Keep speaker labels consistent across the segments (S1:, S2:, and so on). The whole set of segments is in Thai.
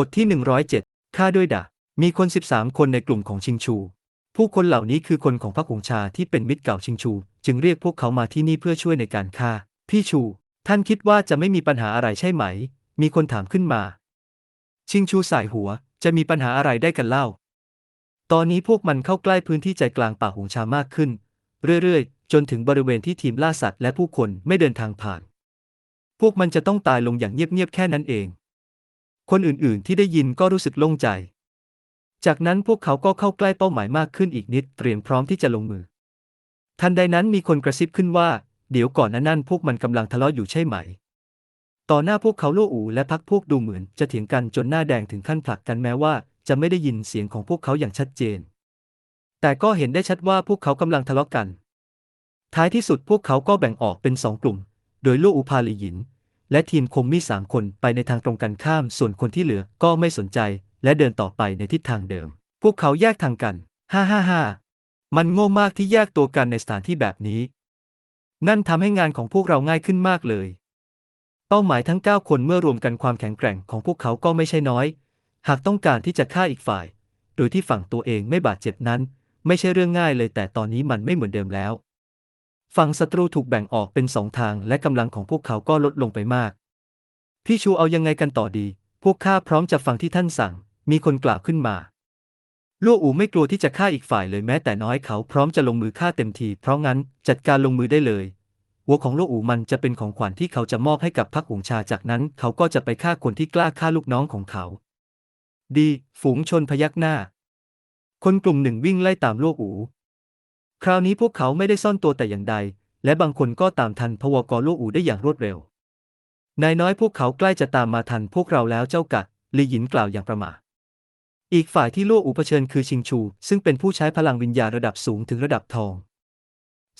S1: บทที่ 107ฆ่าด้วยดาบมีคน 13 คนในกลุ่มของชิงชู ผู้คนเหล่านี้คือคนของพรรคหงชาที่เป็นมิตรเก่าชิงชู จึงเรียกพวกเขามาที่นี่เพื่อช่วยในการฆ่า พี่ชู ท่านคิดว่าจะไม่มีปัญหาอะไรใช่ไหม มีคนถามขึ้นมา ชิงชูสายหัว จะมีปัญหาอะไรได้กันเล่า ตอนนี้พวกมันเข้าใกล้พื้นที่ใจกลางป่าหงชามากขึ้น เรื่อยๆ จนถึงบริเวณที่ทีมล่าสัตว์และผู้คนไม่เดินทางผ่าน พวกมันจะต้องตายลงอย่างเงียบๆแค่นั้นเอง คนอื่นๆ ที่ได้ยินก็รู้สึกโล่งใจ จากนั้นพวกเขาก็เข้าใกล้เป้าหมายมากขึ้นอีกนิดเตรียมพร้อมที่จะลงมือ ทันใดนั้นมีคนกระซิบขึ้นว่า เดี๋ยวก่อนนะนั่นพวกมันกำลังทะเลาะอยู่ใช่ไหม ต่อหน้าพวกเขาโลอูและพักพวกดูเหมือนจะเถียงกันจนหน้าแดงถึงขั้นผลักกันแม้ว่าจะไม่ได้ยินเสียงของพวกเขาอย่างชัดเจน แต่ก็เห็นได้ชัดว่าพวกเขากำลังทะเลาะกัน ท้ายที่สุดพวกเขาก็แบ่งออกเป็นสองกลุ่ม โดยลูกอูพาลีหยิน และทีมคมมีสามคนไปในทางตรงกันข้าม ส่วนคนที่เหลือก็ไม่สนใจ และเดินต่อไปในทิศทางเดิม พวกเขาแยกทางกัน ฮ่าฮ่าฮ่ามันโง่มากที่แยกตัวกันในสถานที่แบบนี้ นั่นทำให้งานของพวกเราง่ายขึ้นมากเลย เป้าหมายทั้ง 9 คนเมื่อรวมกันความแข็งแกร่งของพวกเขาก็ไม่ใช่น้อย หากต้องการที่จะฆ่าอีกฝ่าย โดยที่ฝั่งตัวเองไม่บาดเจ็บนั้น ไม่ใช่เรื่องง่ายเลยแต่ตอนนี้มันไม่เหมือนเดิมแล้ว ฝั่งศัตรูถูกแบ่งออกเป็นสองทางและกำลังของพวกเขาก็ลดลงไปมาก พี่ชูเอายังไงกันต่อดี พวกข้าพร้อมจะฟังที่ท่านสั่ง มีคนกล่าวขึ้นมาลั่อูไม่กลัวที่จะฆ่าอีกฝ่ายเลยแม้แต่น้อยเขาพร้อมจะลงมือฆ่าเต็มที เพราะงั้นจัดการลงมือได้เลย หัวของลั่อูมันจะเป็นของขวัญที่เขาจะมอบให้กับพรรคหงชาจากนั้น เขาก็จะไปฆ่าคนที่กล้าฆ่าลูกน้องของเขา ดี ฝูงชนพยักหน้า คนกลุ่มหนึ่งวิ่งไล่ตามลั่อู คราวนี้พวกเขาไม่ได้ซ่อนตัวแต่อย่างใด และบางคนก็ตามทันพวกลั่วอูได้อย่างรวดเร็วนายน้อยพวกเขาใกล้จะตามมาทันพวกเราแล้วเจ้ากัดลีหยินกล่าวอย่างประหม่าอีกฝ่ายที่ลั่วอูเผชิญคือชิงชู ซึ่งเป็นผู้ใช้พลังวิญญาณระดับสูงถึงระดับทอง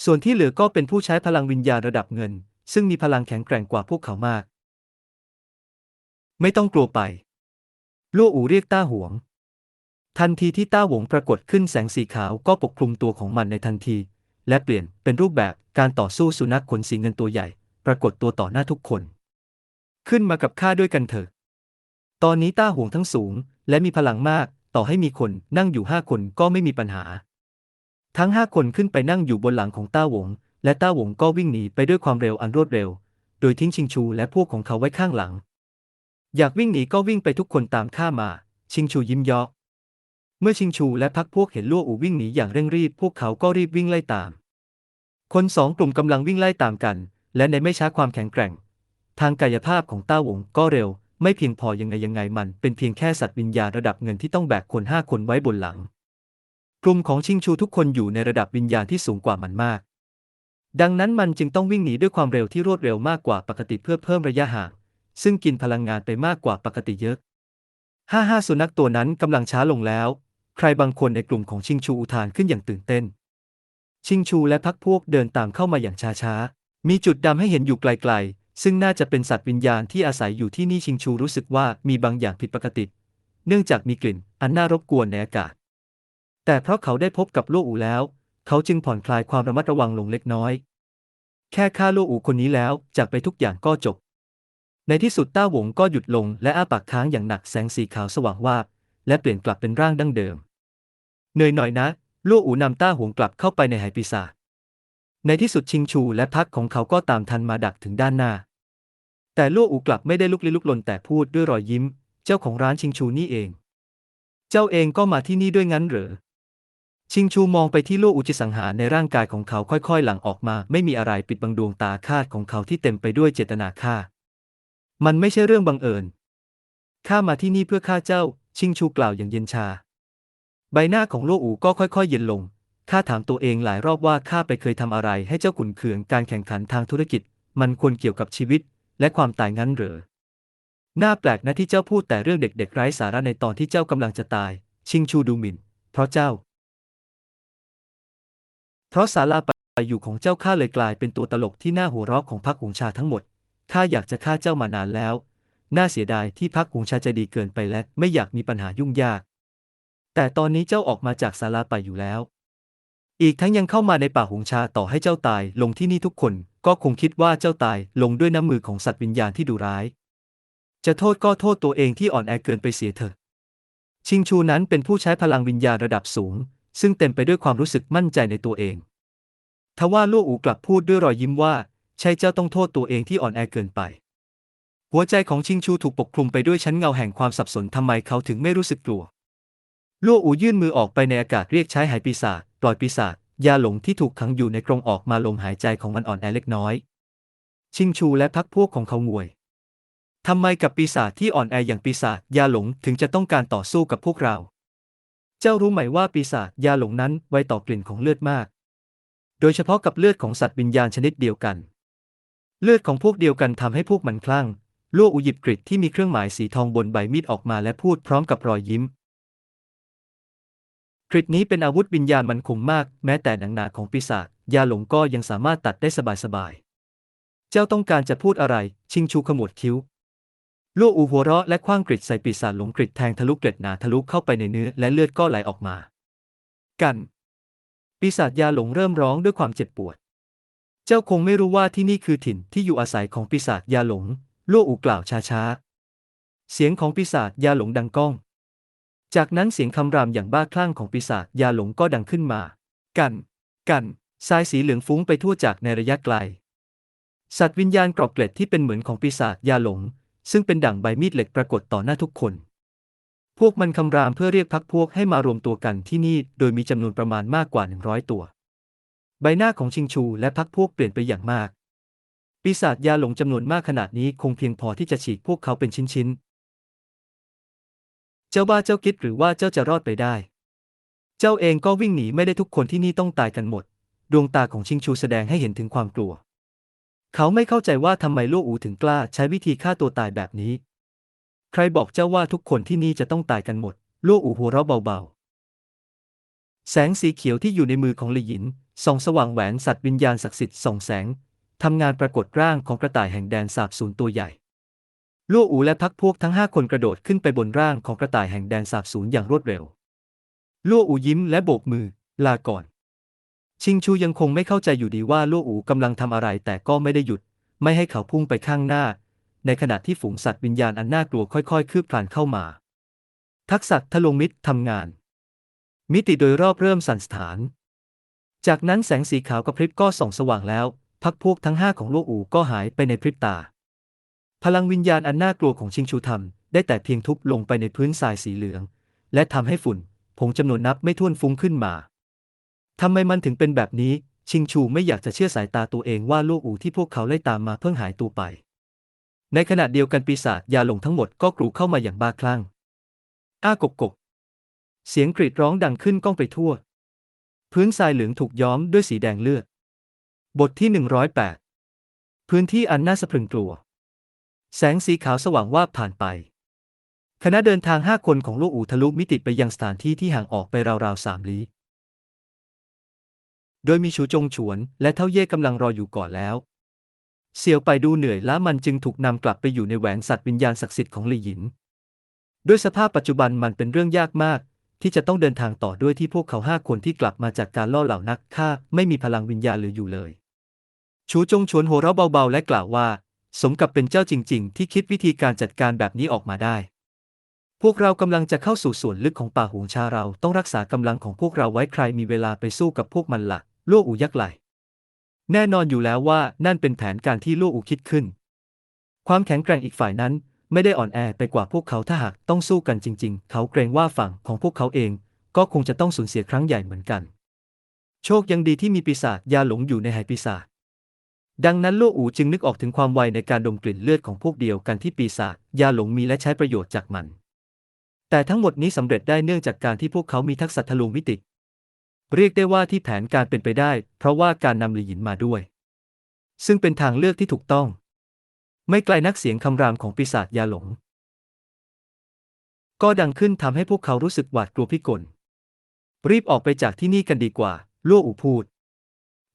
S1: ส่วนที่เหลือก็เป็นผู้ใช้พลังวิญญาณระดับเงิน ซึ่งมีพลังแข็งแกร่งกว่าพวกเขามาก ไม่ต้องกลัวไปลั่วอูเรียกต้าหวง ทันทีที่ต้าหวงปรากฏขึ้นแสงสีขาวก็ปกคลุมตัวของมันในทันที และเปลี่ยนเป็นรูปแบบการต่อสู้สุนัขขนสีเงินตัวใหญ่ ปรากฏตัวต่อหน้าทุกคน ขึ้นมากับข้าด้วยกันเถอะ ตอนนี้ต้าหวงทั้งสูง และมีพลังมากต่อให้มีคนนั่งอยู่ห้าคนก็ไม่มีปัญหา ทั้งห้าคนขึ้นไปนั่งอยู่บนหลังของต้าหวง และต้าหวงก็วิ่งหนีไปด้วยความเร็วอันรวดเร็ว โดยทิ้งชิงชูและพวกของเขาไว้ข้างหลัง อยากวิ่งหนีก็วิ่งไปทุกคนตามข้ามา ชิงชูยิ้มยาะ เมื่อชิงชูและพักพวกเห็นลั่วอู่วิ่งหนีอย่างเร่งรีบพวกเขาก็รีบวิ่งไล่ตาม คนสองกลุ่มกำลังวิ่งไล่ตามกัน และในไม่ช้าความแข็งแกร่ง ทางกายภาพของต้าหวงก็เร็ว ไม่เพียงพอยังไงยังไงมัน เป็นเพียงแค่สัตว์วิญญาณระดับเงินที่ต้องแบกคนห้าคนไว้บนหลัง กลุ่มของชิงชูทุกคนอยู่ในระดับวิญญาณที่สูงกว่ามันมาก ดังนั้นมันจึงต้องวิ่งหนีด้วยความเร็วที่รวดเร็วมากกว่าปกติเพื่อเพิ่มระยะห่าง ซึ่งกินพลังงานไปมากกว่าปกติเยอะห้าห้าสุนัขตัวนั้นกำลังช้าลงแล้ว ใครบางคนในกลุ่มของชิงชูอุทานขึ้นอย่างตื่นเต้น ชิงชูและพักพวกเดินตามเข้ามาอย่างช้าๆ มีจุดดำให้เห็นอยู่ไกลๆ ซึ่งน่าจะเป็นสัตว์วิญญาณที่อาศัยอยู่ที่นี่ชิงชูรู้สึกว่ามีบางอย่างผิดปกติ เนื่องจากมีกลิ่นอันน่ารบกวนในอากาศ แต่เพราะเขาได้พบกับโลอูแล้ว เขาจึงผ่อนคลายความระมัดระวังลงเล็กน้อย แค่ฆ่าโลอูคนนี้แล้วจากไปทุกอย่างก็จบ ในที่สุดต้าหวงก็หยุดลงและอ้าปากค้างอย่างหนักแสงสีขาวสว่างวาบและเปลี่ยนกลับเป็นร่างดั้งเดิม เหนื่อยหน่อยนะลั่อูนำต้าหวงกลับเข้าไปในหายปีศาจในที่สุดชิงชูและพักของเขาก็ตามทันมาดักถึงด้านหน้า แต่ลั่อูกลับไม่ได้ลุกลี้ลุกลนแต่พูดด้วยรอยยิ้ม เจ้าของร้านชิงชูนี่เอง เจ้าเองก็มาที่นี่ด้วยงั้นเหรอชิงชูมองไปที่ลั่อูจิสังหารในร่างกายของเขาค่อยๆ หลั่งออกมา ไม่มีอะไรปิดบังดวงตาคาดของเขาที่เต็มไปด้วยเจตนาฆ่า มันไม่ใช่เรื่องบังเอิญข้ามาที่นี่เพื่อฆ่าเจ้า ชิงชูกล่าวอย่างเย็นชา ใบหน้าของโลอูก็ค่อยๆ เย็นลง ข้าถามตัวเองหลายรอบว่าข้าไปเคยทำอะไรให้เจ้าขุนเคืองการแข่งขันทางธุรกิจ มันควรเกี่ยวกับชีวิต และความตายงั้นหรือน่าแปลกนะที่เจ้าพูดแต่เรื่องเด็กๆไร้สาระในตอนที่เจ้ากำลังจะตาย ชิงชูดูหมิ่น เพราะเจ้า เพราะศาลาไปอยู่ของเจ้าข้าเลยกลายเป็นตัวตลกที่น่าหัวเราะของพรรคหงชาทั้งหมดข้าอยากจะฆ่าเจ้ามานานแล้ว น่าเสียดายที่พรรคหงชาใจดีเกินไปและไม่อยากมีปัญหายุ่งยาก แต่ตอนนี้เจ้าออกมาจากศาลาไปอยู่แล้ว อีกทั้งยังเข้ามาในป่าหงชาต่อให้เจ้าตายลงที่นี่ทุกคนก็คงคิดว่าเจ้าตายลงด้วยน้ำมือของสัตว์วิญญาณที่ดุร้าย จะโทษก็โทษตัวเองที่อ่อนแอเกินไปเสียเถอะ ชิงชูนั้นเป็นผู้ใช้พลังวิญญาณระดับสูง ซึ่งเต็มไปด้วยความรู้สึกมั่นใจในตัวเอง ทว่าลู่อูกลับพูดด้วยรอยยิ้มว่า ใช่เจ้าต้องโทษตัวเองที่อ่อนแอเกินไป หัวใจของชิงชูถูกปกคลุมไปด้วยชั้นเงาแห่งความสับสนทำไมเขาถึงไม่รู้สึกกลัว ลู่อูยื่นมือออกไปในอากาศเรียกใช้หายปีศาจปล่อยปีศาจยาหลงที่ถูกขังอยู่ในกรงออกมาลมหายใจของมันอ่อนแอเล็กน้อย ชิงชูและพักพวกของเขางวยทำไมกับปีศาจที่อ่อนแออย่างปีศาจยาหลงถึงจะต้องการต่อสู้กับพวกเรา เจ้ารู้ไหมว่าปีศาจยาหลงนั้นไวต่อกลิ่นของเลือดมาก โดยเฉพาะกับเลือดของสัตว์วิญญาณชนิดเดียวกัน เลือดของพวกเดียวกันทำให้พวกมันคลั่งลั่อูหยิบกริดที่มีเครื่องหมายสีทองบนใบมีดออกมาและพูดพร้อมกับรอยยิ้ม กริดนี้เป็นอาวุธวิญญาณมันคมมาก แม้แต่หนังหนาของปีศาจยาหลงก็ยังสามารถตัดได้สบายๆ เจ้าต้องการจะพูดอะไร ชิงชูขมวดคิ้วลู่อูหัวเราะและคว้างกริดใส่ปีศาจหลงกริดแทงทะลุเกล็ดหนาทะลุเข้าไปในเนื้อและเลือดก็ไหลออกมา กัน ปีศาจยาหลงเริ่มร้องด้วยความเจ็บปวด เจ้าคงไม่รู้ว่าที่นี่คือถิ่นที่อยู่อาศัยของปีศาจยาหลงลู่อูกล่าวช้าๆ เสียงของปีศาจยาหลงดังก้อง จากนั้นเสียงคำรามอย่างบ้าคลั่งของปีศาจยาหลงก็ดังขึ้นมา กัน กันทรายสีเหลืองฟุ้งไปทั่วจากในระยะไกล สัตว์วิญญาณกรอบเกล็ดที่เป็นเหมือนของปีศาจยาหลง ซึ่งเป็นดั่งใบมีดเหล็กปรากฏต่อหน้าทุกคน พวกมันคำรามเพื่อเรียกพักพวกให้มารวมตัวกันที่นี่ โดยมีจำนวนประมาณมากกว่า 100 ตัว ใบหน้าของชิงชูและพักพวกเปลี่ยนไปอย่างมาก ปีศาจยาหลงจำนวนมากขนาดนี้คงเพียงพอที่จะฉีกพวกเขาเป็นชิ้นๆ จ้าบ้าเจ้าคิดหรือว่าเจ้าจะรอดไปได้ เจ้าเองก็วิ่งหนีไม่ได้ทุกคนที่นี่ต้องตายกันหมด ดวงตาของชิงชูแสดงให้เห็นถึงความกลัว เขาไม่เข้าใจว่าทำไมลู่อูถึงกล้าใช้วิธีฆ่าตัวตายแบบนี้ ใครบอกเจ้าว่าทุกคนที่นี่จะต้องตายกันหมดลู่อูหัวเราะเบาๆ แสงสีเขียวที่อยู่ในมือของหลีหยินส่องสว่างแหวนสัตว์วิญญาณศักดิ์สิทธิ์ส่องแสงทำงานปรากฏร่างของกระต่ายแห่งแดนสาบสูญตัวใหญ่ ลู่อูและพักพวกทั้งห้าคนกระโดดขึ้นไปบนร่างของกระต่ายแห่งแดนสาบสูญอย่างรวดเร็ว ลู่อูยิ้มและโบกมือ ลาก่อน ชิงชูยังคงไม่เข้าใจอยู่ดีว่าลู่อูกำลังทำอะไรแต่ก็ไม่ได้หยุด ไม่ให้เขาพุ่งไปข้างหน้า ในขณะที่ฝูงสัตว์วิญญาณอันน่ากลัวค่อยๆ คืบคลานเข้ามา ทักษะทะลงมิตรทำงาน มิติโดยรอบเริ่มสั่นสถาน จากนั้นแสงสีขาวกระพริบก็ส่องสว่างแล้ว พักพวกทั้งห้าของลู่อูก็หายไปในพริบตา พลังวิญญาณอันน่ากลัวของชิงชูทำได้แต่เพียงทุบลงไปในพื้นทรายสีเหลือง และทำให้ฝุ่นผงจำนวนนับไม่ถ้วนฟุ้งขึ้นมาทำไมมันถึงเป็นแบบนี้ ชิงชูไม่อยากจะเชื่อสายตาตัวเองว่าลูกอูที่พวกเขาไล่ตามมาเพิ่งหายตัวไป ในขณะเดียวกันปีศาจยาหลงทั้งหมดก็กรูเข้ามาอย่างบ้าคลั่ง อ้ากกกกเสียงกรีดร้องดังขึ้นก้องไปทั่ว พื้นทรายเหลืองถูกย้อมด้วยสีแดงเลือด บทที่ 108 พื้นที่อันน่าสะพรึงกลัว แสงสีขาวสว่างวาบผ่านไป คณะเดินทางห้าคนของลูกอูทะลุมิติไปยังสถานที่ที่ห่างออกไปราวๆสามลี้ โดยมีชูจงฉวนและเท่าเย่กำลังรออยู่ก่อนแล้ว เสี่ยวไปดูเหนื่อยล้ามันจึงถูกนำกลับไปอยู่ในแหวนสัตว์วิญญาณศักดิ์สิทธิ์ของหลี่หยิน ด้วยสภาพปัจจุบันมันเป็นเรื่องยากมาก ที่จะต้องเดินทางต่อด้วยที่พวกเขาห้าคนที่กลับมาจากการล่อเหล่านักฆ่าไม่มีพลังวิญญาณเหลืออยู่เลย ชูจงฉวนหัวเราะเบาๆ และกล่าวว่า สมกับเป็นเจ้าจริง ๆ ที่คิดวิธีการจัดการแบบนี้ออกมาได้ พวกเรากำลังจะเข้าสู่ส่วนลึกของป่าหงชาเราต้องรักษากำลังของพวกเราไว้ใครมีเวลาไปสู้กับพวกมันละ่ะลูกอูยักษ์ไหลแน่นอนอยู่แล้วว่านั่นเป็นแผนการที่ลูกอูคิดขึ้น ความแข็งแกร่งอีกฝ่ายนั้นไม่ได้อ่อนแอไปกว่าพวกเขาถ้าหากต้องสู้กันจริง ๆ เขาเกรงว่าฝั่งของพวกเขาเอง ก็คงจะต้องสูญเสียครั้งใหญ่เหมือนกัน โชคยังดีที่มีปีศาจยาหลงอยู่ในหายปีศาจ ดังนั้นโลอูจึงนึกออกถึงความไวในการดมกลิ่นเลือดของพวกเดียวกันที่ปีศาจยาหลงมีและใช้ประโยชน์จากมัน แต่ทั้งหมดนี้สำเร็จได้เนื่องจากการที่พวกเขามีทักษะทะลวงมิติ เรียกได้ว่าที่แผนการเป็นไปได้ เพราะว่าการนำลีหยินมาด้วย ซึ่งเป็นทางเลือกที่ถูกต้อง ไม่ไกลนักเสียงคำรามของปีศาจยาหลง ก็ดังขึ้นทำให้พวกเขารู้สึกหวาดกลัวพิกลรีบออกไปจากที่นี่กันดีกว่าลั่อูพูด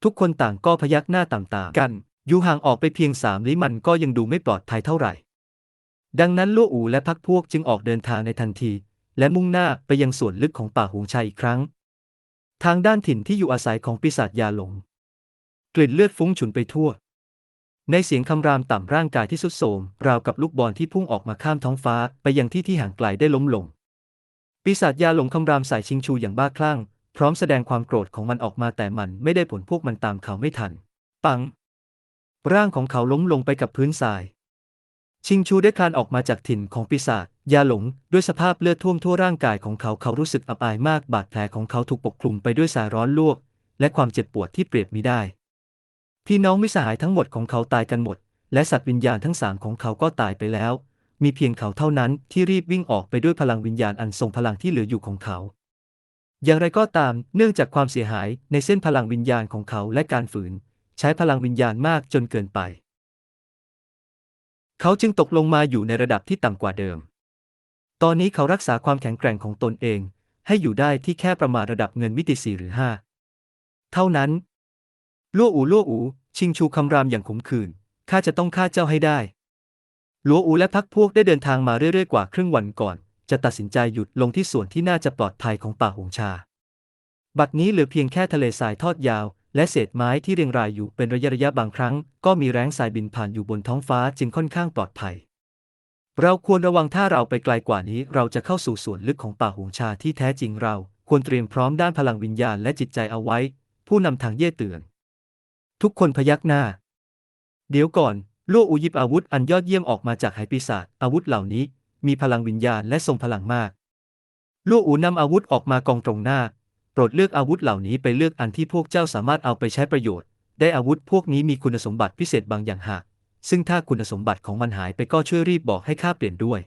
S1: ทุกคนต่างก็พยักหน้าต่างๆ กัน อยู่ห่างออกไปเพียงสามลี้มันก็ยังดูไม่ปลอดภัยเท่าไหร่ ดังนั้นลั่วอูและพักพวกจึงออกเดินทางในทันที และมุ่งหน้าไปยังส่วนลึกของป่าหงชายอีกครั้ง ทางด้านถิ่นที่อยู่อาศัยของปีศาจยาหลง กลิ่นเลือดฟุ้งฉุนไปทั่ว ในเสียงคำรามต่ำร่างกายที่สุดโทมราวกับลูกบอลที่พุ่งออกมาข้ามท้องฟ้าไปยังที่ที่ห่างไกลได้ล้มลงปีศาจยาหลงคำรามใส่ชิงชูอย่างบ้าคลั่ง พร้อมแสดงความโกรธของมันออกมาแต่มันไม่ได้ผลพวกมันตามเขาไม่ทัน ปัง ร่างของเขาล้มลงไปกับพื้นทราย ชิงชูได้คลานออกมาจากถิ่นของปีศาจยาหลง ด้วยสภาพเลือดท่วมทั่วร่างกายของเขาเขารู้สึกอับอายมากบาดแผลของเขาถูกปกคลุมไปด้วยสายร้อนลวก และความเจ็บปวดที่เปรียบมิได้ พี่น้องมิสหายทั้งหมดของเขาตายกันหมด และสัตว์วิญญาณทั้งสามของเขาก็ตายไปแล้ว มีเพียงเขาเท่านั้นที่รีบวิ่งออกไปด้วยพลังวิญญาณอันทรงพลังที่เหลืออยู่ของเขา อย่างไรก็ตาม เนื่องจากความเสียหายในเส้นพลังวิญญาณของเขาและการฝืน ใช้พลังวิญญาณมากจนเกินไป เขาจึงตกลงมาอยู่ในระดับที่ต่ำกว่าเดิม ตอนนี้เขารักษาความแข็งแกร่งของตนเอง ให้อยู่ได้ที่แค่ประมาณระดับเงินมิติสี่หรือห้าเท่านั้นลัวอูลัวอู ชิงชูคำรามอย่างขมขื่นข้าจะต้องฆ่าเจ้าให้ได้ลัวอูและพักพวกได้เดินทางมาเรื่อยๆกว่าครึ่งวันก่อน จะตัดสินใจหยุดลงที่ส่วนที่น่าจะปลอดภัยของป่าหงชา บัดนี้เหลือเพียงแค่ทะเลทรายทอดยาว และเศษไม้ที่เรียงรายอยู่เป็นระยะระยะบางครั้ง ก็มีแรงทรายบินผ่านอยู่บนท้องฟ้าจึงค่อนข้างปลอดภัย เราควรระวังถ้าเราไปไกลกว่านี้เราจะเข้าสู่ส่วนลึกของป่าหงชาที่แท้จริงเรา ควรเตรียมพร้อมด้านพลังวิญญาณและจิตใจเอาไว้ ผู้นำทางเย่เตือน ทุกคนพยักหน้า เดี๋ยวก่อนลั่อูยิบอาวุธอันยอดเยี่ยมออกมาจากไหปีศาจอาวุธเหล่านี้ มีพลังวิญญาณและทรงพลังมากลั่อูนำอาวุธออกมากองตรงหน้า โปรดเลือกอาวุธเหล่านี้ไปเลือกอันที่พวกเจ้าสามารถเอาไปใช้ประโยชน์ ได้อาวุธพวกนี้มีคุณสมบัติพิเศษบางอย่างหาก ซึ่งถ้าคุณสมบัติของมันหายไปก็ช่วยรีบบอกให้ข้าเปลี่ยนด้วย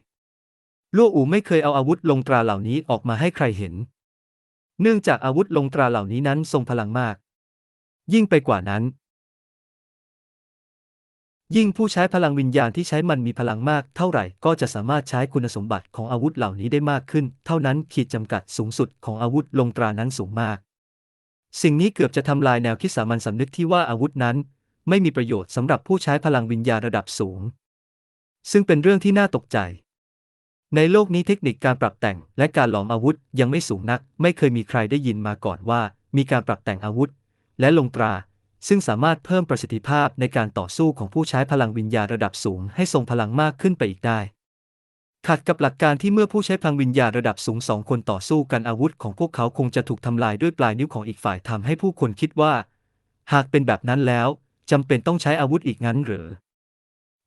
S1: ลั่อูไม่เคยเอาอาวุธลงตราเหล่านี้ออกมาให้ใครเห็น เนื่องจากอาวุธลงตราเหล่านี้นั้นทรงพลังมาก ยิ่งไปกว่านั้น ยิ่งผู้ใช้พลังวิญญาณที่ใช้มันมีพลังมากเท่าไหร่ก็จะสามารถใช้คุณสมบัติของอาวุธเหล่านี้ได้มากขึ้น เท่านั้นขีดจำกัดสูงสุดของอาวุธลงตรานั้นสูงมาก สิ่งนี้เกือบจะทำลายแนวคิดสามัญสำนึกที่ว่าอาวุธนั้น ไม่มีประโยชน์สำหรับผู้ใช้พลังวิญญาณระดับสูง ซึ่งเป็นเรื่องที่น่าตกใจ ในโลกนี้เทคนิคการปรับแต่งและการหลอมอาวุธยังไม่สูงนัก ไม่เคยมีใครได้ยินมาก่อนว่า มีการปรับแต่งอาวุธ และลงตรา ซึ่งสามารถเพิ่มประสิทธิภาพในการต่อสู้ของผู้ใช้พลังวิญญาณระดับสูงให้ทรงพลังมากขึ้นไปอีกได้ขัดกับหลักการที่เมื่อผู้ใช้พลังวิญญาณระดับสูงสองคนต่อสู้กันอาวุธของพวกเขาคงจะถูกทำลายด้วยปลายนิ้วของอีกฝ่ายทำให้ผู้คนคิดว่า หากเป็นแบบนั้นแล้วจำเป็นต้องใช้อาวุธอีกงั้นหรือ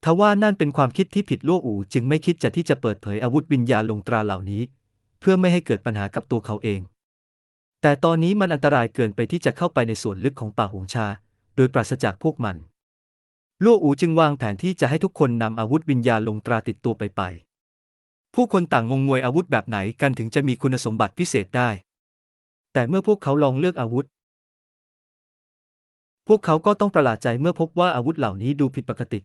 S1: ทว่านั่นเป็นความคิดที่ผิดล่วอูจึงไม่คิดจะที่จะเปิดเผยอาวุธวิญญาณลงตราเหล่านี้ เพื่อไม่ให้เกิดปัญหากับตัวเขาเอง แต่ตอนนี้มันอันตรายเกินไปที่จะเข้าไปในส่วนลึกของป่าหงชา โดยปราศจากพวกมันลั่อูจึงวางแผนที่จะให้ทุกคนนำอาวุธวิญญาณลงตราติดตัวไปไป ผู้คนต่างงงงวยอาวุธแบบไหนกันถึงจะมีคุณสมบัติพิเศษได้ แต่เมื่อพวกเขาลองเลือกอาวุธ พวกเขาก็ต้องประหลาดใจเมื่อพบว่าอาวุธเหล่านี้ดูผิดปกติ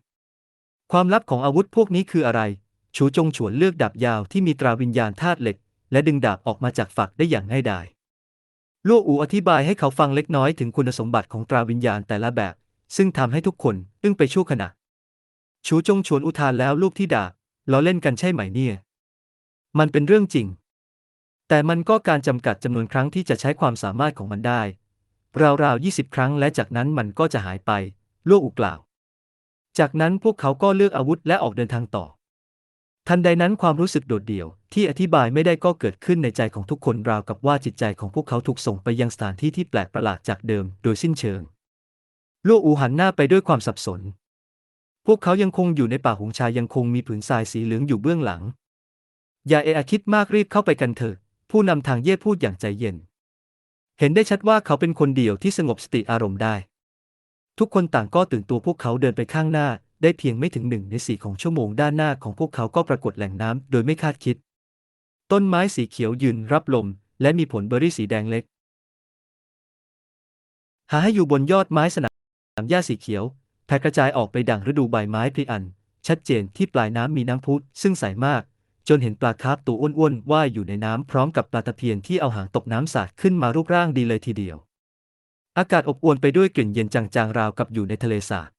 S1: ความลับของอาวุธพวกนี้คืออะไร ชูจงฉวนเลือกดาบยาวที่มีตราวิญญาณธาตุเหล็ก และดึงดาบออกมาจากฝักได้อย่างง่ายดาย ลั่อูอธิบายให้เขาฟังเล็กน้อยถึงคุณสมบัติของตราวิญญาณแต่ละแบบ ซึ่งทำให้ทุกคนอึ้งไปชั่วขณะ ชูจงชวนอุทานแล้วลูกที่ด่าล้อเล่นกันใช่ไหมเนี่ย มันเป็นเรื่องจริง แต่มันก็การจำกัดจำนวนครั้งที่จะใช้ความสามารถของมันได้ ราวๆยี่สิบครั้งและจากนั้นมันก็จะหายไปลั่วอูกล่าว จากนั้นพวกเขาก็เลือกอาวุธและออกเดินทางต่อ ทันใดนั้นความรู้สึกโดดเดี่ยว ที่อธิบายไม่ได้ก็เกิดขึ้นในใจของทุกคนราวกับว่าจิตใจของพวกเขาถูกส่งไปยังสถานที่ที่แปลกประหลาดจากเดิม โดยสิ้นเชิงลู่อูหันหน้าไปด้วยความสับสน พวกเขายังคงอยู่ในป่าหงชายยังคงมีผืนทรายสีเหลืองอยู่เบื้องหลัง อย่าเอะอะคิดมากรีบเข้าไปกันเถิดผู้นำทางเย่พูดอย่างใจเย็น เห็นได้ชัดว่าเขาเป็นคนเดียวที่สงบสติอารมณ์ได้ ทุกคนต่างก็ตื่นตัวพวกเขาเดินไปข้างหน้า ได้เพียงไม่ถึงหนึ่งในสี่ของชั่วโมงด้านหน้าของพวกเขาก็ปรากฏแหล่งน้ำโดยไม่คาดคิด ต้นไม้สีเขียวยืนรับลม และมีผลเบอร์รี่สีแดงเล็ก หาให้อยู่บนยอดไม้สนามหญ้าสีเขียวแผ่กระจายออกไปดังฤดูใบไม้พลีอัน ชัดเจนที่ปลายน้ำมีน้ำพุซึ่งใสมาก จนเห็นปลาคาร์ฟตัวอ้วนๆว่ายอยู่ในน้ำพร้อมกับปลาตะเพียนที่เอาหางตกน้ำสาดขึ้นมารูปร่างดีเลยทีเดียว อากาศอบอวลไปด้วยกลิ่นเย็นจางๆราวกับอยู่ในทะเลสาบ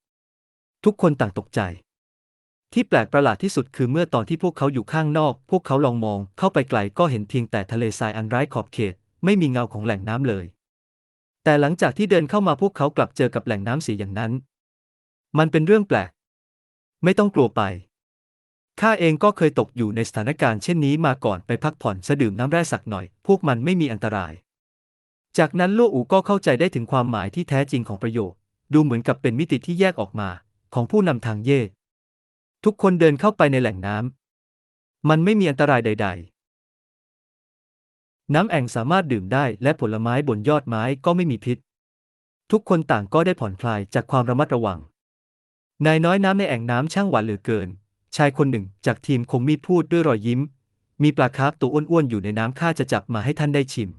S1: ทุกคนต่างตกใจ ที่แปลกประหลาดที่สุดคือเมื่อตอนที่พวกเขาอยู่ข้างนอก พวกเขาลองมองเข้าไปไกลก็เห็นเพียงแต่ทะเลทรายอันไร้ขอบเขต ไม่มีเงาของแหล่งน้ำเลย แต่หลังจากที่เดินเข้ามาพวกเขากลับเจอกับแหล่งน้ำสีอย่างนั้น มันเป็นเรื่องแปลก ไม่ต้องกลัวไปข้าเองก็เคยตกอยู่ในสถานการณ์เช่นนี้มาก่อนไปพักผ่อนสะดื่มน้ำแร่สักหน่อย พวกมันไม่มีอันตราย จากนั้นลู่อูก็เข้าใจได้ถึงความหมายที่แท้จริงของประโยค ดูเหมือนกับเป็นมิติที่แยกออกมา ของผู้นำทางเย่ ทุกคนเดินเข้าไปในแหล่งน้ำ มันไม่มีอันตรายใด ๆ น้ำแอ่งสามารถดื่มได้และผลไม้บนยอดไม้ก็ไม่มีพิษ ทุกคนต่างก็ได้ผ่อนคลายจากความระมัดระวัง นายน้อยน้ำในแอ่งน้ำช่างหวานเหลือเกิน ชายคนหนึ่งจากทีมคมมีดพูดด้วยรอยยิ้ม มีปลาคาร์ฟตัวอ้วนๆอยู่ในน้ำข้าจะจับมาให้ท่านได้ชิม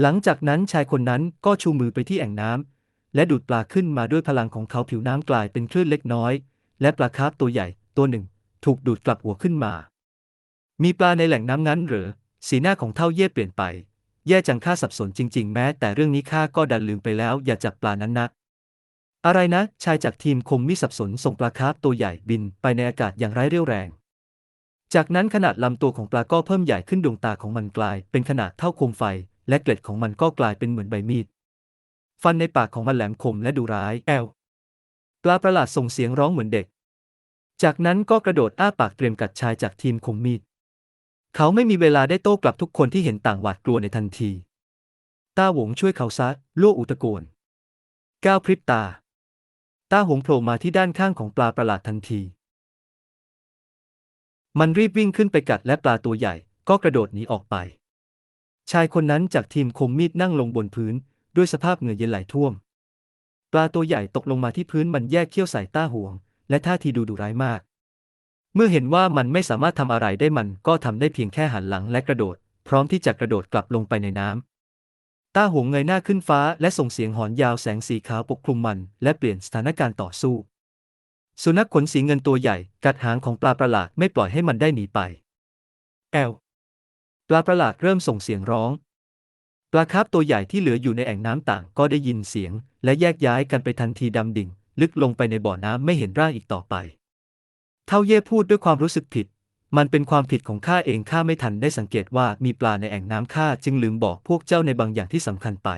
S1: หลังจากนั้นชายคนนั้นก็ชูมือไปที่แอ่งน้ำ และดูดปลาขึ้นมาด้วยพลังของเขาผิวน้ำกลายเป็นคลื่นเล็กน้อย และปลาคาร์ฟตัวใหญ่ตัวหนึ่ง ถูกดูดกลับหัวขึ้นมา มีปลาในแหล่งน้ำนั้นหรือ สีหน้าของเท่าเย่เปลี่ยนไป แย่จังข้าสับสนจริง ๆ แม้ แต่เรื่องนี้ข้าก็ดันลืมไปแล้ว อย่าจับปลานั้นนะอะไรนะ ชายจากทีมคมมิสับสนส่งปลาคาร์ฟตัวใหญ่บินไปในอากาศอย่างไร้เรี่ยวแรง จากนั้นขนาดลำตัวของปลาก็เพิ่มใหญ่ขึ้นดวงตาของมันกลาย เป็นขนาดเท่าโคมไฟ และเกล็ดของมันก็กลายเป็นเหมือนใบมีด ฟันในปากของมันแหลมคมและดุร้าย แอล ปลาประหลาดส่งเสียงร้องเหมือนเด็ก จากนั้นก็กระโดดอ้าปากเตรียมกัดชายจากทีมคมมีด เขาไม่มีเวลาได้โต้กลับทุกคนที่เห็นต่างหวาดกลัวในทันที ต้าหวงช่วยเขาซะลั่วอุตะโกน ก้าวพริบตา ต้าหวงโผล่มาที่ด้านข้างของปลาประหลาดทันที มันรีบวิ่งขึ้นไปกัดและปลาตัวใหญ่ก็กระโดดหนีออกไป ชายคนนั้นจากทีมคมมีดนั่งลงบนพื้น ด้วยสภาพเหงื่อเย็นไหลท่วม ปลาตัวใหญ่ตกลงมาที่พื้นมันแยกเขี้ยวใส่ต้าห่วง และท่าทีดูดุร้ายมาก เมื่อเห็นว่ามันไม่สามารถทำอะไรได้มันก็ทำได้เพียงแค่หันหลังและกระโดด พร้อมที่จะกระโดดกลับลงไปในน้ำต้าห่วงเงยหน้าขึ้นฟ้าและส่งเสียงหอนยาวแสงสีขาวปกคลุมมันและเปลี่ยนสถานการณ์ต่อสู้ สุนัขขนสีเงินตัวใหญ่กัดหางของปลาประหลาดไม่ปล่อยให้มันได้หนีไปแอลปลาประหลาดเริ่มส่งเสียงร้อง ปลาคาร์ฟตัวใหญ่ที่เหลืออยู่ในแอ่งน้ำต่างก็ได้ยินเสียง และแยกย้ายกันไปทันทีดำดิ่ง ลึกลงไปในบ่อน้ำไม่เห็นร่างอีกต่อไป เท่าเย่พูดด้วยความรู้สึกผิด มันเป็นความผิดของข้าเองข้าไม่ทันได้สังเกตว่ามีปลาในแอ่งน้ำข้าจึงลืมบอกพวกเจ้าในบางอย่างที่สำคัญไป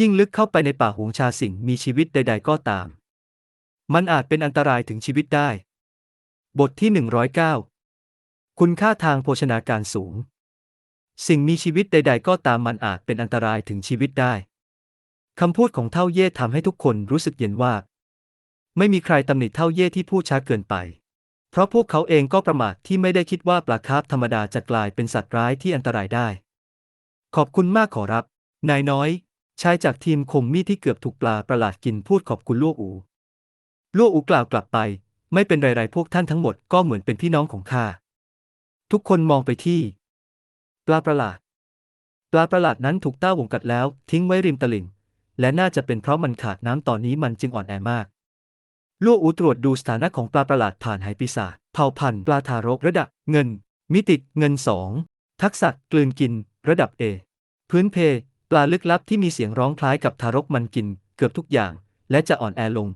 S1: ยิ่งลึกเข้าไปในป่าหงชาสิ่งมีชีวิตใด ๆ ก็ตาม มันอาจเป็นอันตรายถึงชีวิตได้ บทที่ 109 คุณค่าทางโภชนาการสูง สิ่งมีชีวิตใด ๆ ก็ตามมันอาจเป็นอันตรายถึงชีวิตได้ คำพูดของเท่าเย่ทำให้ทุกคนรู้สึกเย็นว่า ไม่มีใครตำหนิเท่าเย่ที่พูดช้าเกินไป เพราะพวกเขาเองก็ประมาทที่ไม่ได้คิดว่าปลาคาร์ฟธรรมดาจะกลายเป็นสัตว์ร้ายที่อันตรายได้ ขอบคุณมากขอรับ นายน้อย ชายจากทีมคมมีที่เกือบถูกปลาประหลาดกินพูดขอบคุณลวกอูลวกอูกล่าวกลับไป ไม่เป็นไรๆพวกท่านทั้งหมดก็เหมือนเป็นพี่น้องของข้าทุกคนมองไปที่ ปลาประหลาด ปลาประหลาดนั้นถูกต้าหวงกัดแล้วทิ้งไว้ริมตลิ่ง และน่าจะเป็นเพราะมันขาดน้ำตอนนี้มันจึงอ่อนแอมากลู่อูตรวจดูสถานะของปลาประหลาดผ่านหายปีศาจเผ่าพันธุ์ปลาทารกระดับเงิน มิติเงินสองทักษะกลืนกิน ระดับ A พื้นเพ ปลาลึกลับที่มีเสียงร้องคล้ายกับทารกมันกิน เกือบทุกอย่าง และจะอ่อนแอลง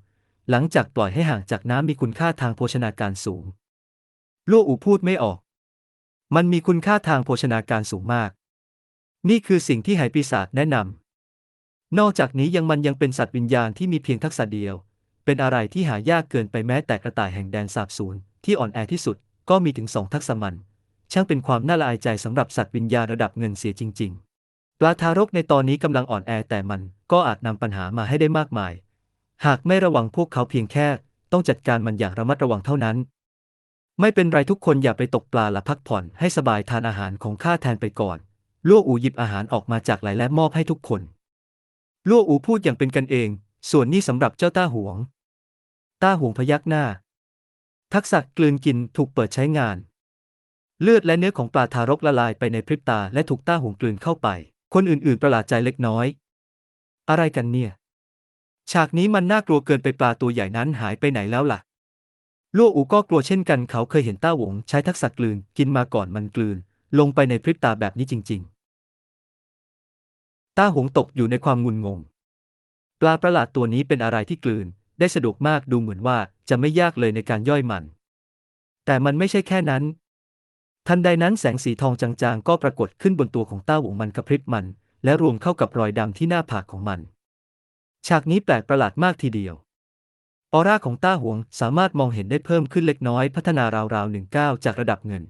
S1: หลังจากปล่อยให้ห่างจากน้ำมีคุณค่าทางโภชนาการสูงลู่อูพูดไม่ออก มันมีคุณค่าทางโภชนาการสูงมาก นี่คือสิ่งที่ไหปีศาจแนะนำ นอกจากนี้ยังมันยังเป็นสัตว์วิญญาณที่มีเพียงทักษะเดียว เป็นอะไรที่หายากเกินไปแม้แต่กระต่ายแห่งแดนสาบสูญที่อ่อนแอที่สุดก็มีถึงสองทักษะมัน ช่างเป็นความน่าละอายใจสำหรับสัตว์วิญญาณระดับเงินเสียจริง ๆ ปลาทารกในตอนนี้กำลังอ่อนแอแต่มันก็อาจนำปัญหามาให้ได้มากมาย หากไม่ระวังพวกเขาเพียงแค่ ต้องจัดการมันอย่างระมัดระวังเท่านั้น ไม่เป็นไรทุกคนอย่าไปตกปลาและพักผ่อนให้สบายทานอาหารของข้าแทนไปก่อนลั่วอูหยิบอาหารออกมาจากไหลและมอบให้ทุกคนลั่วอูพูดอย่างเป็นกันเอง ส่วนนี้สำหรับเจ้าต้าหวง ต้าหวงพยักหน้า ทักษะกลืนกินถูกเปิดใช้งาน เลือดและเนื้อของปลาทารกละลายไปในพริบตาและถูกต้าหวงกลืนเข้าไป คนอื่นๆประหลาดใจเล็กน้อย อะไรกันเนี่ย ฉากนี้มันน่ากลัวเกินไปปลาตัวใหญ่นั้นหายไปไหนแล้วล่ะ ลั่วอูก็กลัวเช่นกันเขาเคยเห็นต้าหวงใช้ทักษะกลืนกินมาก่อนมันกลืน ลงไปในพริบตาแบบนี้จริง ๆ ต้าหงตกอยู่ในความงุนงง ปลาประหลาดตัวนี้เป็นอะไรที่กลืน ได้สะดวกมากดูเหมือนว่าจะไม่ยากเลยในการย่อยมัน แต่มันไม่ใช่แค่นั้น ทันใดนั้นแสงสีทองจางๆ ก็ปรากฏขึ้นบนตัวของต้าหวงมันกระพริบมัน และรวมเข้ากับรอยดำที่หน้าผากของมัน ฉากนี้แปลกประหลาดมากทีเดียว ออร่าของต้าหวงสามารถมองเห็นได้เพิ่มขึ้นเล็กน้อยพัฒนาราวๆหนึ่งก้าจากระดับเงิน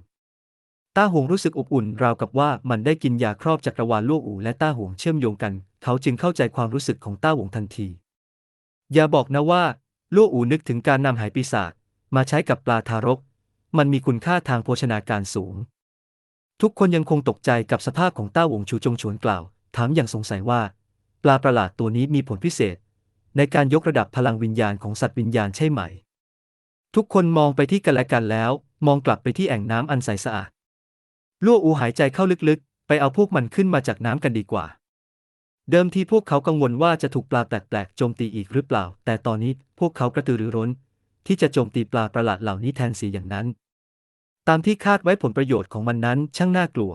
S1: ต้าหวงรู้สึกอบอุ่นราวกับว่ามันได้กินยาครอบจักรวาลลั่อู่และต้าหวงเชื่อมโยงกัน เขาจึงเข้าใจความรู้สึกของต้าหวงทันที อย่าบอกนะว่าลั่อู่นึกถึงการนำหายปีศาจมาใช้กับปลาทารก มันมีคุณค่าทางโภชนาการสูง ทุกคนยังคงตกใจกับสภาพของต้าหวงชูจงฉวนกล่าว ถามอย่างสงสัยว่า ปลาประหลาดตัวนี้มีผลพิเศษ ในการยกระดับพลังวิญญาณของสัตว์วิญญาณใช่ไหม ทุกคนมองไปที่กันและกันแล้ว มองกลับไปที่แอ่งน้ำอันใสสะอาดลั่วอูหายใจเข้าลึกๆ ไปเอาพวกมันขึ้นมาจากน้ำกันดีกว่า เดิมทีพวกเขากังวลว่าจะถูกปลาแปลกๆโจมตีอีกหรือเปล่า แต่ตอนนี้พวกเขากระตือรือร้น ที่จะโจมตีปลาประหลาดเหล่านี้แทนสีอย่างนั้น ตามที่คาดไว้ผลประโยชน์ของมันนั้นช่างน่ากลัว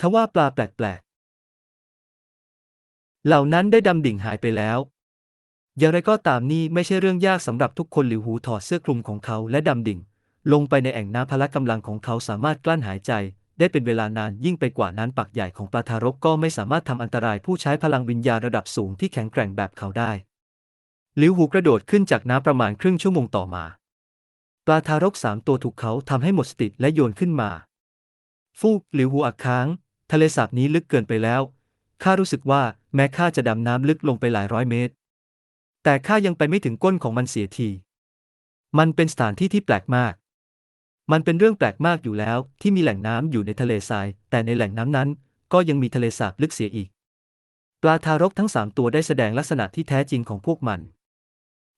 S1: ทว่าปลาแปลกๆเหล่านั้นได้ดำดิ่งหายไปแล้ว อย่างไรก็ตามนี่ไม่ใช่เรื่องยากสำหรับทุกคนหลิวหูถอดเสื้อคลุมของเขาและดำดิ่ง ลงไปในแอ่งน้ำพละกำลังของเขาสามารถกลั้นหายใจ ได้เป็นเวลานานยิ่งไปกว่านั้นปักใหญ่ของปลาทารกก็ไม่สามารถทำอันตรายผู้ใช้พลังวิญญาณระดับสูงที่แข็งแกร่งแบบเขาได้หลิวหูกระโดดขึ้นจากน้ำประมาณครึ่งชั่วโมงต่อมาปลาทารกสามตัวถูกเขาทำให้หมดสติและโยนขึ้นมา ฟูกหลิวหูอักค้าง ทะเลสาบนี้ลึกเกินไปแล้วข้ารู้สึกว่าแม้ข้าจะดำน้ำลึกลงไปหลายร้อยเมตร แต่ข้ายังไปไม่ถึงก้นของมันเสียที มันเป็นสถานที่ที่แปลกมาก มันเป็นเรื่องแปลกมากอยู่แล้วที่มีแหล่งน้ำอยู่ในทะเลทราย แต่ในแหล่งน้ำนั้น ก็ยังมีทะเลสาบลึกเสียอีก ปลาทารกทั้งสามตัวได้แสดงลักษณะที่แท้จริงของพวกมัน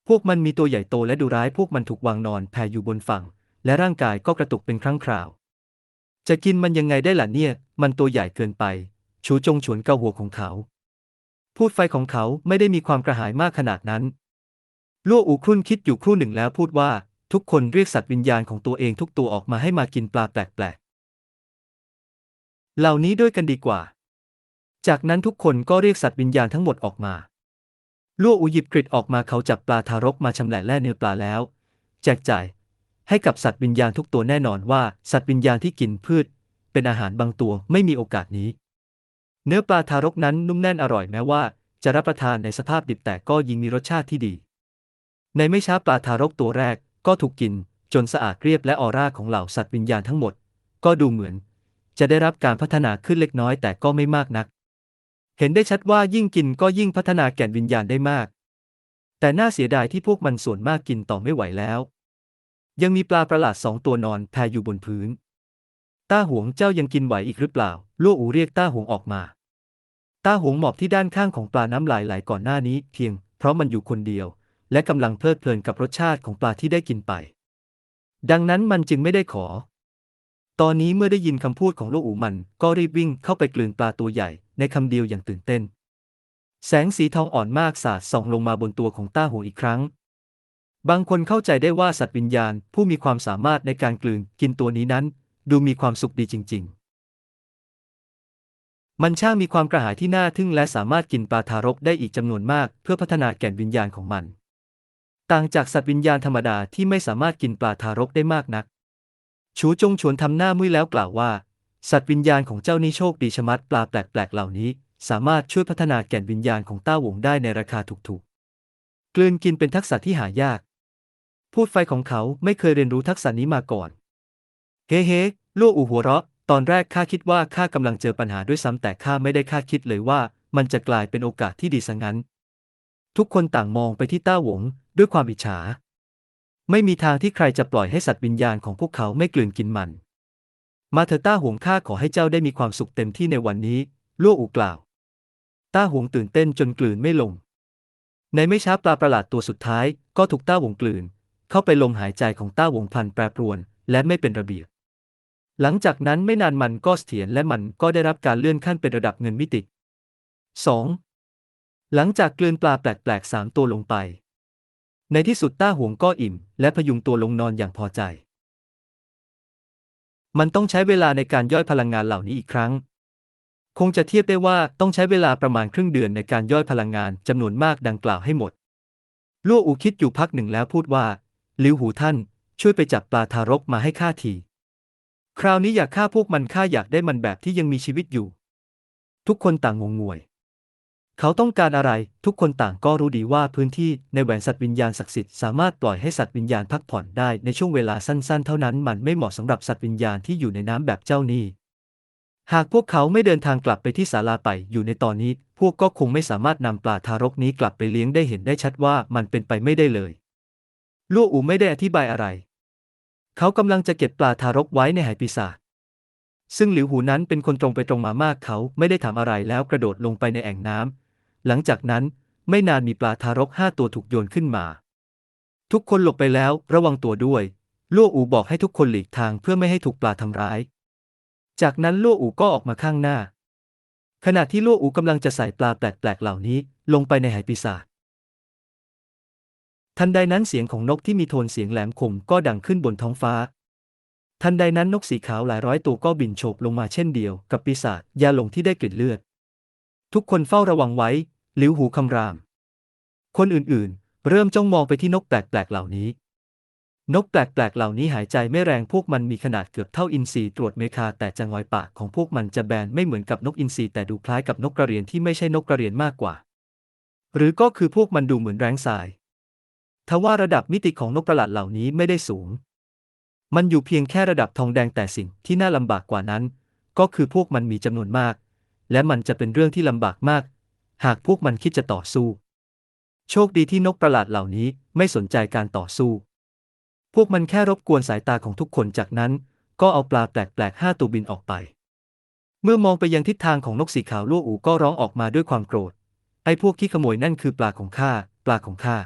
S1: พวกมันมีตัวใหญ่โตและดุร้ายพวกมันถูกวางนอนแผ่อยู่บนฝั่ง และร่างกายก็กระตุกเป็นครั้งคราว จะกินมันยังไงได้ล่ะเนี่ย มันตัวใหญ่เกินไป ชูจงฉวนเกาหัวของเขา พูดไฟของเขาไม่ได้มีความกระหายมากขนาดนั้น ลั่วอูครุ่นคิดอยู่ครู่หนึ่งแล้วพูดว่า ทุกคนเรียกสัตว์วิญญาณของตัวเองทุกตัวออกมาให้มากินปลาแปลกๆ เหล่านี้ด้วยกันดีกว่า จากนั้นทุกคนก็เรียกสัตว์วิญญาณทั้งหมดออกมา ลั่วอูหยิบกริดออกมาเขาจับปลาทารกมาชำแหละแล่เนื้อปลาแล้ว แจกจ่าย ให้กับสัตว์วิญญาณทุกตัวแน่นอนว่า สัตว์วิญญาณที่กินพืช เป็นอาหารบางตัวไม่มีโอกาสนี้ เนื้อปลาทารกนั้นนุ่มแน่นอร่อยแม้ว่า จะรับประทานในสภาพดิบแต่ก็ยิ่งมีรสชาติที่ดี ในไม่ช้าปลาทารกตัวแรกก็ถูกกินจนสะอาดเรียบและออร่าของเหล่าสัตว์วิญญาณทั้งหมด ก็ดูเหมือน จะได้รับการพัฒนาขึ้นเล็กน้อยแต่ก็ไม่มากนัก เห็นได้ชัดว่ายิ่งกินก็ยิ่งพัฒนาแก่นวิญญาณได้มาก แต่น่าเสียดายที่พวกมันส่วนมากกินต่อไม่ไหวแล้ว ยังมีปลาประหลาดสองตัวนอนแพอยู่บนพื้น ต้าหวงเจ้ายังกินไหวอีกหรือเปล่าลั่วอูเรียกต้าหวงออกมา ตาหวงหมอบที่ด้านข้างของปลาน้ำลายไหลก่อนหน้านี้เพียง เพราะมันอยู่คนเดียว และกำลังเพลิดเพลินกับรสชาติของปลาที่ได้กินไป ดังนั้นมันจึงไม่ได้ขอ ตอนนี้เมื่อได้ยินคำพูดของลูกอูมัน ก็รีบวิ่งเข้าไปกลืนปลาตัวใหญ่ ในคำเดียวอย่างตื่นเต้น แสงสีทองอ่อนมากสาดส่องลงมาบนตัวของต้าหงอีกครั้ง บางคนเข้าใจได้ว่าสัตว์วิญญาณผู้มีความสามารถในการกลืนกินตัวนี้นั้น ดูมีความสุขดีจริง ๆ มันช่างมีความกระหายที่น่าทึ่งและสามารถกินปลาทารกได้อีกจำนวนมาก เพื่อพัฒนาแก่นวิญญาณของมัน ต่างจากสัตว์วิญญาณธรรมดาที่ไม่สามารถกินปลาทารกได้มากนัก ชูจงชวนทำหน้ามุ้ยแล้วกล่าวว่า สัตว์วิญญาณของเจ้านี่โชคดีชะมัดปลาแปลกๆเหล่านี้ สามารถช่วยพัฒนาแก่นวิญญาณของต้าหวงได้ในราคาถูกๆกลืนกินเป็นทักษะที่หายาก พูดไฟของเขาไม่เคยเรียนรู้ทักษะนี้มาก่อน เฮ้เฮ้ลั่วอูหัวเราะ ตอนแรกข้าคิดว่าข้ากำลังเจอปัญหาด้วยซ้ำแต่ข้าไม่ได้คาดคิดเลยว่า มันจะกลายเป็นโอกาสที่ดีซะงั้น ทุกคนต่างมองไปที่ต้าหวง ด้วยความอิจฉา ไม่มีทางที่ใครจะปล่อยให้สัตว์วิญญาณของพวกเขาไม่กลืนกินมัน มาเถอะต้าหวงข้าขอให้เจ้าได้มีความสุขเต็มที่ในวันนี้ลั่วอูกล่าว ต้าหวงตื่นเต้นจนกลืนไม่ลง ในไม่ช้าปลาประหลาดตัวสุดท้าย ก็ถูกต้าหวงกลืน เข้าไปลมหายใจของต้าหวงพันแปรปรวน และไม่เป็นระเบียบ หลังจากนั้นไม่นานมันก็เสถียรและมันก็ได้รับการเลื่อนขั้นเป็นระดับเงินมิติ 2. หลังจากกลืนปลาแปลกๆสามตัวลงไป ในที่สุดต้าหวงก็อิ่ม และพยุงตัวลงนอนอย่างพอใจ มันต้องใช้เวลาในการย่อยพลังงานเหล่านี้อีกครั้ง คงจะเทียบได้ว่าต้องใช้เวลาประมาณครึ่งเดือนในการย่อยพลังงานจำนวนมากดังกล่าวให้หมดลั่อูคิดอยู่พักหนึ่งแล้วพูดว่า ลิวหูท่าน ช่วยไปจับปลาทารกมาให้ข้าที คราวนี้อยากฆ่าพวกมันข้าอยากได้มันแบบที่ยังมีชีวิตอยู่ ทุกคนต่างงงงวย เขาต้องการอะไร ทุกคนต่างก็รู้ดีว่าพื้นที่ในแหวนสัตว์วิญญาณศักดิ์สิทธิ์สามารถปล่อยให้สัตว์วิญญาณพักผ่อนได้ในช่วงเวลาสั้นๆ เท่านั้นมันไม่เหมาะสำหรับสัตว์วิญญาณที่อยู่ในน้ำแบบเจ้านี่หากพวกเขาไม่เดินทางกลับไปที่ศาลาไปอยู่ในตอนนี้ พวกก็คงไม่สามารถนำปลาทารกนี้กลับไปเลี้ยงได้เห็นได้ชัดว่ามันเป็นไปไม่ได้เลยลั่วอูไม่ได้อธิบายอะไร เขากำลังจะเก็บปลาทารกไว้ในหายปีศาจซึ่งหลิวหูนั้นเป็นคนตรงไปตรงมามากเขาไม่ได้ถามอะไรแล้วกระโดดลงไปในแอ่งน้ำหลังจากนั้นไม่นานมีปลาทารกห้าตัวถูกโยนขึ้นมา ทุกคนหลบไปแล้วระวังตัวด้วย ลั่วอูบอกให้ทุกคนหลีกทางเพื่อไม่ให้ถูกปลาทำร้าย จากนั้นลั่วอูก็ออกมาข้างหน้า ขณะที่ลั่วอูกำลังจะใส่ปลาแปลกๆเหล่านี้ลงไปในหายปีศาจ ทันใดนั้นเสียงของนกที่มีโทนเสียงแหลมคมก็ดังขึ้นบนท้องฟ้า ทันใดนั้นนกสีขาวหลายร้อยตัวก็บินโฉบลงมาเช่นเดียวกับปีศาจยาหลงที่ได้กลิ่นเลือด ทุกคนเฝ้าระวังไว้หลิวหูคำราม คนอื่นๆ เริ่มจ้องมองไปที่นกแปลกๆเหล่านี้ นกแปลกๆเหล่านี้หายใจไม่แรงพวกมันมีขนาดเกือบเท่าอินทรีตรวจเมคาแต่จะงอยปากของพวกมันจะแบนไม่เหมือนกับนกอินทรีแต่ดูคล้ายกับนกกระเรียนที่ไม่ใช่นกกระเรียนมากกว่า หรือก็คือพวกมันดูเหมือนแรงทราย ทว่าระดับมิติของนกประหลาดเหล่านี้ไม่ได้สูง มันอยู่เพียงแค่ระดับทองแดงแต่สิ่งที่น่าลำบากกว่านั้น ก็คือพวกมันมีจำนวนมาก และมันจะเป็นเรื่องที่ลำบากมาก หากพวกมันคิดจะต่อสู้ โชคดีที่นกประหลาดเหล่านี้ไม่สนใจการต่อสู้ พวกมันแค่รบกวนสายตาของทุกคนจากนั้น ก็เอาปลาแปลกๆห้าตัวบินออกไป เมื่อมองไปยังทิศทางของนกสีขาวลั่วอูก็ร้องออกมาด้วยความโกรธ ไอ้พวกที่ขโมยนั่นคือปลาของข้า ปลาของข้า